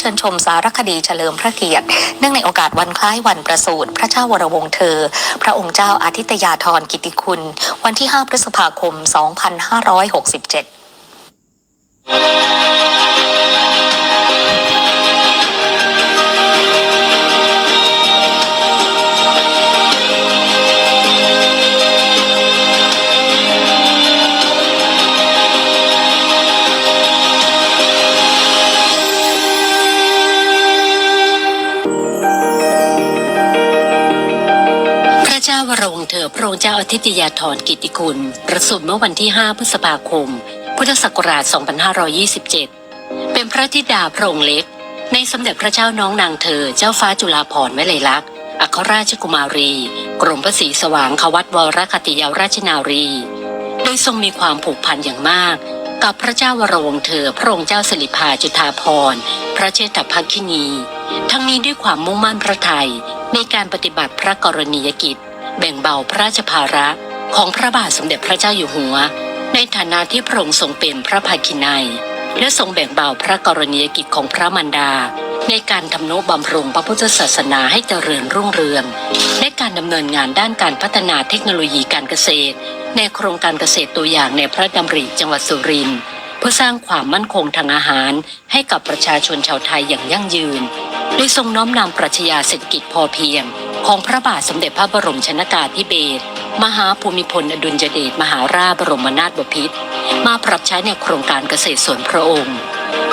เชิญชมสารคดีเฉลิมพระเกียรติ เนื่องในโอกาสวันคล้ายวันประสูติพระเจ้าวรวงศ์เธอ พระองค์เจ้าอาทิตยาธรกิติคุณ วันที่ 5 พฤษภาคม 2567 พระเจ้าวรวงเธอพระองค์เจ้าอาทิตยาธรกิติคุณ ประสูติเมื่อวันที่ 5 พฤษภาคม พุทธศักราช 2527 เป็นพระธิดาพระองค์เล็ก ในสมเด็จพระเจ้าน้องนางเธอ เจ้าฟ้าจุฬาภรณ์วิเลยลักษณ์ อัครราชกุมารี กรมพระศรีสว่างควัตวรคติยาราชนารี โดยทรงมีความผูกพันอย่างมาก กับพระเจ้าวรวงเธอพระองค์เจ้าสิริภาจุฑาภรณ์ พระเชษฐภักคินี ทั้งนี้ด้วยความมุ่งมั่นพระทัยในการปฏิบัติพระกรณียกิจ แบ่งเบาพระราชภาระของพระบาทสมเด็จพระเจ้าอยู่หัว ในฐานะที่พระองค์ทรงเป็นพระภาคินัย และทรงแบ่งเบาพระกรณียกิจของพระมารดา ในการทำนุบำรุงพระพุทธศาสนาให้เจริญรุ่งเรือง และการดำเนินงานด้านการพัฒนาเทคโนโลยีการเกษตร ในโครงการเกษตรตัวอย่างในพระดำริจังหวัดสุรินทร์เพื่อสร้างความมั่นคงทางอาหาร ให้กับประชาชนชาวไทยอย่างยั่งยืนโดยทรงน้อมนำปรัชญาเศรษฐกิจพอเพียง ของพระบาทสมเด็จพระบรมชนากาธิเบศรมหาภูมิพลอดุลยเดชมหาราชบรมนาถบพิตรมาปรับใช้ในโครงการเกษตรส่วนพระองค์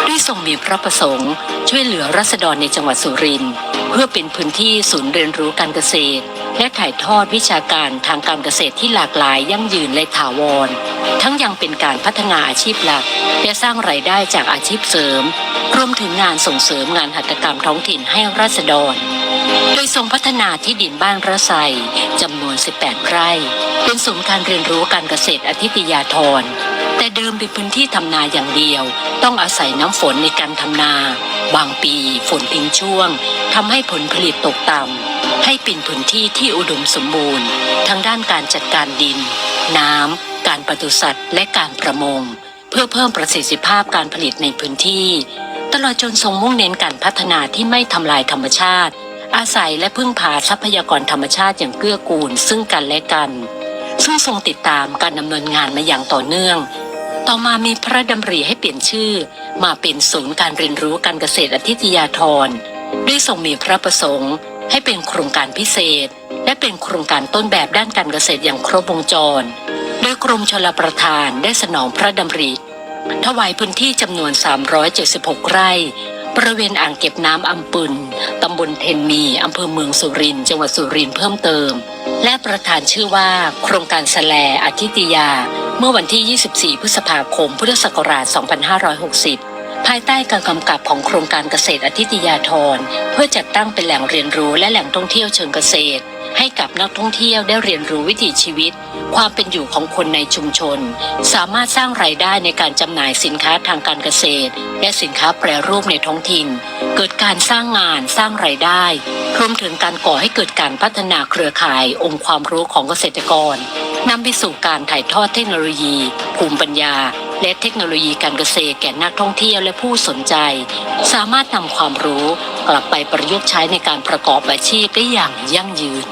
ด้วยทรงมีพระประสงค์ ช่วยเหลือรัษฎรในจังหวัดสุรินทร์เพื่อเป็นพื้นที่ศูนย์เรียนรู้การเกษตร และถ่ายทอดวิชาการทางการเกษตรที่หลากหลายยั่งยืนและถาวร ทั้งยังเป็นการพัฒนาอาชีพหลัก และสร้างรายได้จากอาชีพเสริม รวมถึงงานส่งเสริมงานหัตถกรรมท้องถิ่นให้ราษฎร ทรงพัฒนาที่ดินบ้านระไซจำนวน 18 ไร่ เป็นศูนย์การเรียนรู้การเกษตรอธิตยาธรแต่เดิมเป็นพื้นที่ทำนาอย่างเดียว ต้องอาศัยน้ำฝนในการทำนา บางปีฝนทิ้งช่วงทำให้ผลผลิตตกต่ำให้เป็นพื้นที่ที่อุดมสมบูรณ์ ทั้งด้านการจัดการดิน น้ำการปศุสัตว์ และการประมง เพื่อเพิ่มประสิทธิภาพการผลิตในพื้นที่ ตลอดจนทรงมุ่งเน้นการพัฒนาที่ไม่ทำลายธรรมชาติ อาศัยและพึ่งพาทรัพยากรธรรมชาติอย่างเกื้อกูลซึ่งกันและกัน ซึ่งทรงติดตามการดำเนินงานมาอย่างต่อเนื่อง ต่อมามีพระดำริให้เปลี่ยนชื่อ มาเป็นศูนย์การเรียนรู้การเกษตรอธิตยาธรด้วยทรงมีพระประสงค์ ให้เป็นโครงการพิเศษ และเป็นโครงการต้นแบบด้านการเกษตรอย่างครบวงจร โดยกรมชลประทานได้สนองพระดำริถวายพื้นที่จำนวน 376 ไร่ บริเวณอ่างเก็บน้ำอำปึนตำบลเทนมีอำเภอเมืองสุรินทร์จังหวัดสุรินทร์เพิ่มเติม และประธานชื่อว่า โครงการสแลอธิติยา เมื่อวันที่ 24 พฤษภาคม พุทธศักราช 2560ภายใต้การกำกับของโครงการเกษตรอธิตยาธรเพื่อจัดตั้งเป็นแหล่งเรียนรู้และแหล่งท่องเที่ยวเชิงเกษตร ให้กับนักท่องเที่ยวได้เรียนรู้วิถีชีวิต ความเป็นอยู่ของคนในชุมชน สามารถสร้างรายได้ในการจำหน่ายสินค้าทางการเกษตร และสินค้าแปรรูปในท้องถิ่น เกิดการสร้างงานสร้างรายได้รวมถึงการก่อให้เกิดการพัฒนาเครือข่ายองค์ความรู้ของเกษตรกรนำไปสู่การถ่ายทอดเทคโนโลยี ภูมิปัญญา และเทคโนโลยีการเกษตรแก่นักท่องเที่ยวและผู้สนใจ สามารถนำความรู้กลับไปประยุกต์ใช้ในการประกอบอาชีพได้อย่างยั่งยืน